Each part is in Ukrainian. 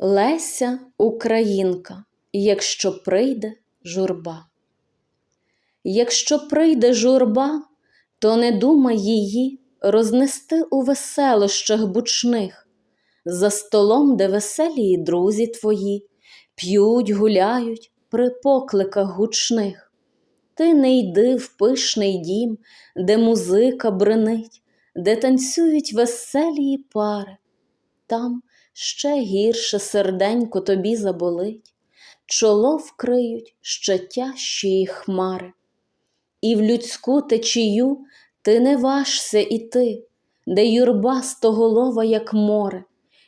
Леся Українка, якщо прийде журба. Якщо прийде журба, то не думай її рознести у веселощах бучних, за столом, де веселі друзі твої, п'ють, гуляють при покликах гучних. Ти не йди в пишний дім, де музика бренить, де танцюють веселі пари. Там ще гірше серденько тобі заболить, чоло вкриють ще тяжчі хмари. І в людську течію ти не важся іти, де юрба стоголова, як море,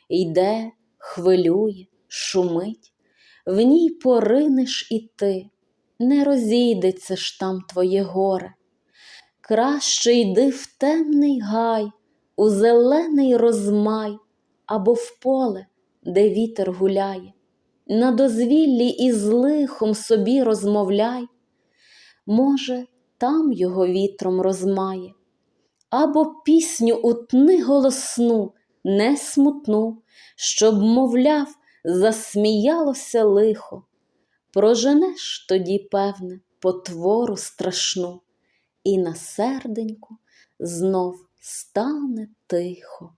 йде, хвилює, шумить, в ній поринеш і ти, не розійдеться ж там твоє горе. Краще йди в темний гай, у зелений розмай або в поле, де вітер гуляє, на дозвіллі із лихом собі розмовляй, може, там його вітром розмає, або пісню утни голосну, не смутну, щоб, мовляв, засміялося лихо. Проженеш тоді, певне, потвору страшну, і на серденьку знов стане тихо.